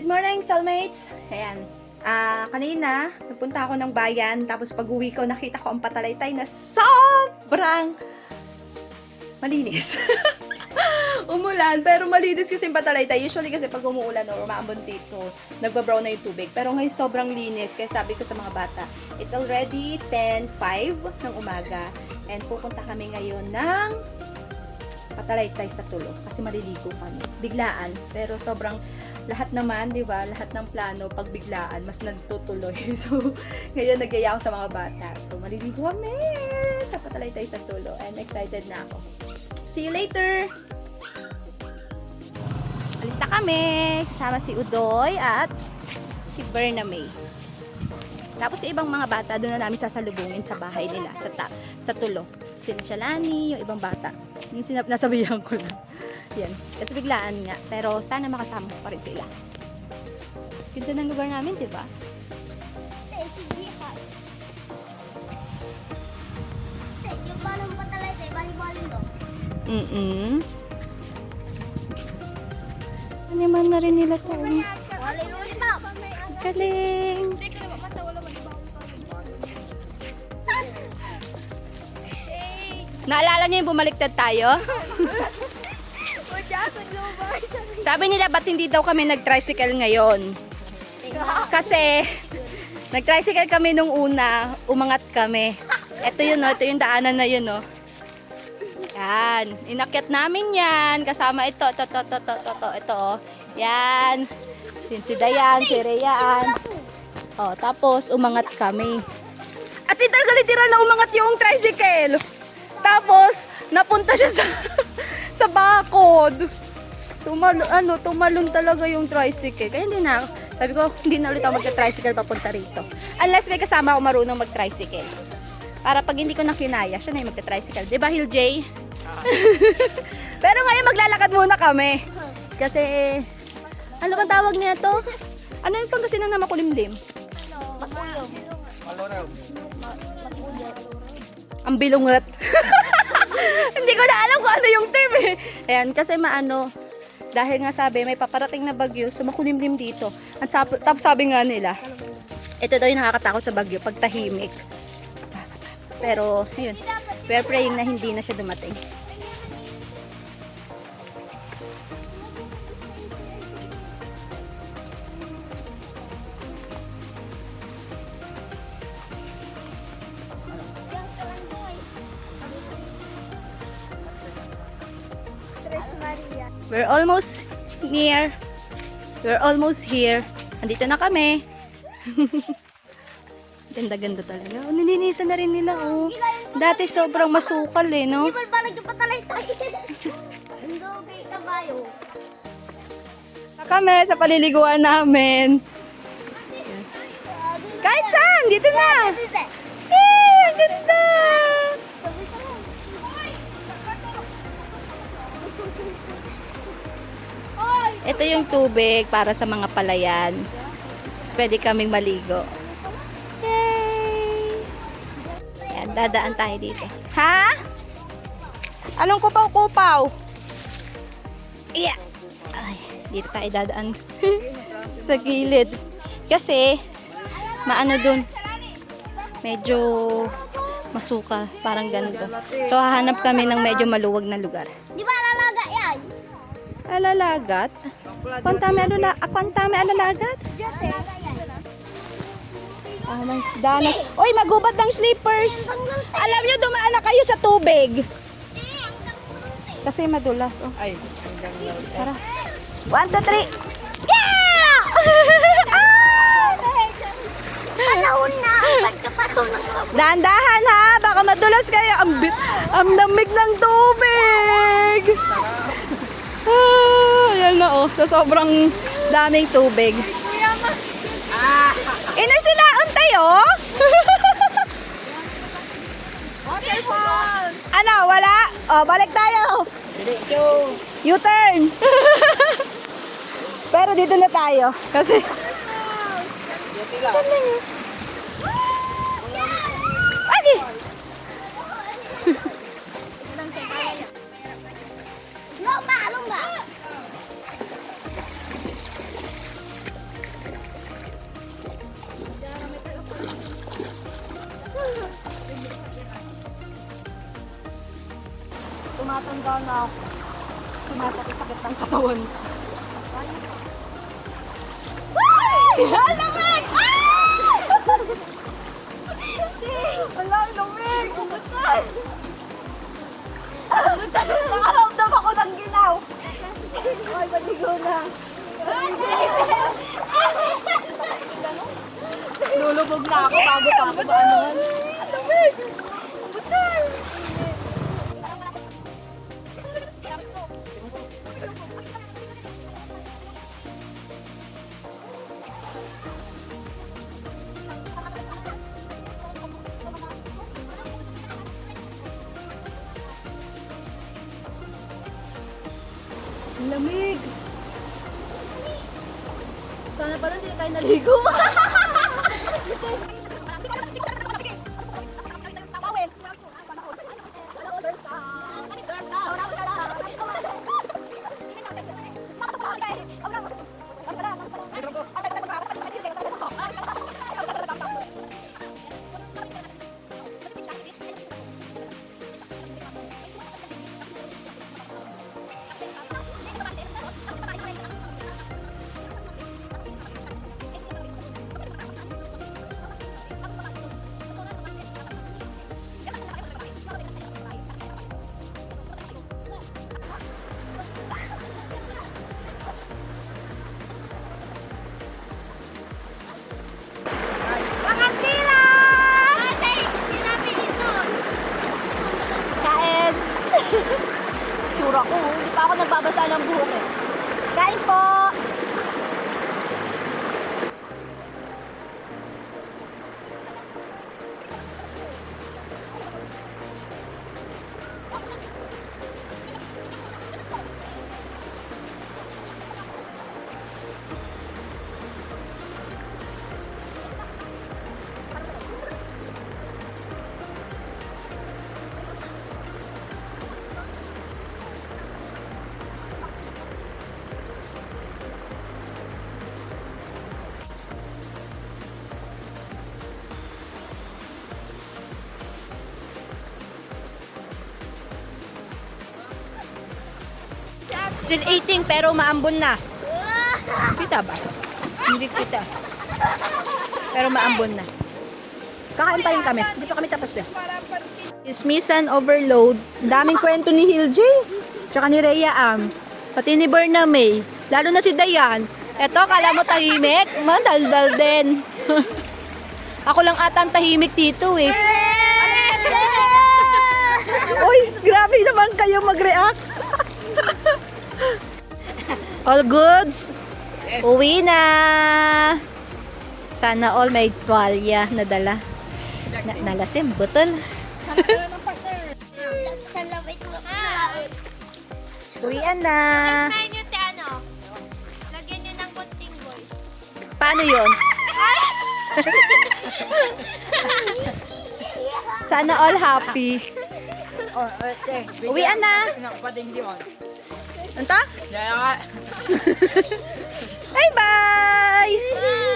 Good morning, cellmates! Ayan. Ah, kanina, nagpunta ako ng bayan, tapos pag uwi ko, nakita ko ang patalaytay na sobrang malinis. Umulan, pero malinis kasi yung patalaytay. Usually kasi pag umuulan or umaambon dito, nagbabrown na yung tubig. Pero ngayon sobrang linis. Kaya sabi ko sa mga bata, it's already 10.05 ng umaga. And pupunta kami ngayon ng patalaytay sa tulo. Kasi maliligo kami. Biglaan. Pero sobrang lahat naman, di ba? Lahat ng plano, pag biglaan, mas natutuloy. So, ngayon nagyaya ako sa mga bata. So, maliligo kami sa patalaytay sa tulo. And excited na ako. See you later! Alis na kami! Kasama si Udoy at si Berna May. Tapos ibang mga bata, doon na namin sasalubungin sa bahay nila, sa, ta- sa tulo. Sila Shalani, yung ibang bata. Yung sinap nasabihan ko lang. Yan. Kasi biglaan nga. Pero sana makasama pa rin sila. Ganda ng lugar namin, di ba? Mm-mm. Animan na rin nila to. Galing! Naalala niyo yung bumaliktad tayo? Sabi nila, ba't hindi daw kami nag-tricycle ngayon? Kasi, nag-tricycle kami nung una, umangat kami. Ito yun, oh, no? ito yung daanan na yun. No? Yan, inakyat namin yan. Kasama ito, ito, ito, ito, ito, ito, ito. Oh. Yan, si, si Dayan, si Reyaan. Oh, tapos, umangat kami. As in, talaga literal na umangat yung tricycle. Tapos, napunta siya sa, sa bakod. Tumalo, ano, tumalon talaga yung tricycle. Kaya hindi na, sabi ko, hindi na ulit ako magka-tricycle papunta rito. Unless may kasama ako marunong mag-tricycle. Para pag hindi ko na kinaya, siya na yung magka-tricycle. Di ba, Hill J? Pero ngayon maglalakad muna kami. Kasi, ano bang tawag niya to? Ano yung pangasinan na makulimlim? Ang bilungat. Hindi ko na alam kung ano yung term eh. Ayan, kasi maano, dahil nga sabi, may paparating na bagyo, so makulimlim dito. At sab- tapos sabi nga nila, ito daw yung nakakatakot sa bagyo, pag tahimik. Pero, ayun, we're praying na hindi na siya dumating. We're almost near. We're almost here. Andito na kami. Ganda-ganda talaga. Oh, nilinisan na rin nila, oh. Dati sobrang masukal, eh, no? Di ba ba nagpatalay tayo? Hindi, okay, kabayo. Na kami sa paliliguan namin. Kahit saan, dito na. Eh, ang ganda. Ito yung tubig para sa mga palayan. Tapos pwede kaming maligo. Yay! Ayan, dadaan tayo dito. Ha? Anong kupaw-kupaw? Iya. Ay, dito tayo dadaan. sa gilid. Kasi, maano dun, medyo masuka, parang ganito. So, hahanap kami ng medyo maluwag na lugar. Di ba lalaga yan? Alalagat? Kontame alala, ah, kontame alalagat? Ah, may daanan. Uy, magubad ng slippers. Alam nyo, dumaan na kayo sa tubig. Kasi madulas. Oh. Ay, Tara. One, two, three. Yeah! ah! Panahon na. Dahan-dahan ha, baka madulas kayo. Ang, ang lamig ng tubig. Ah, ayan na oh, sa sobrang daming tubig. Mas Inner sila, untay oh. ano, wala? Oh, balik tayo. U-turn. Pero dito na tayo. Kasi, Dito lang. Tumatanda na ako. Sumasakit-sakit ng katawan. Lamig! Wala, lamig! Bumutan! Nakaramdam ako ng ginaw. Ay, maligo na. Lulubog na ako bago pa ako ba anuhan. Lamig! Bumutan! Lamig. Sana pala hindi tayo naligo. 来一波。Still eating pero maambon na. Kita ba? Hindi kita. Pero maambon na. Kakain pa rin kami. Hindi pa kami tapos na. Ismisan overload. Daming kwento ni Hill J. Tsaka ni Rhea Am. Pati ni Berna May. Lalo na si Dayan. Eto, kala mo tahimik? Madaldal din. Ako lang ata ang tahimik dito eh. Uy, grabe naman kayo mag-react. all goods? Uwi na. Sana all may tuwalya na dala. Na, nalasim, butol. Uwian na. Try nyo te ano. Lagyan nyo ng kunting boy. Paano yon? Sana all happy. Oh, ate. Uwian na. Anta? Daya ka. Bye-bye! Bye!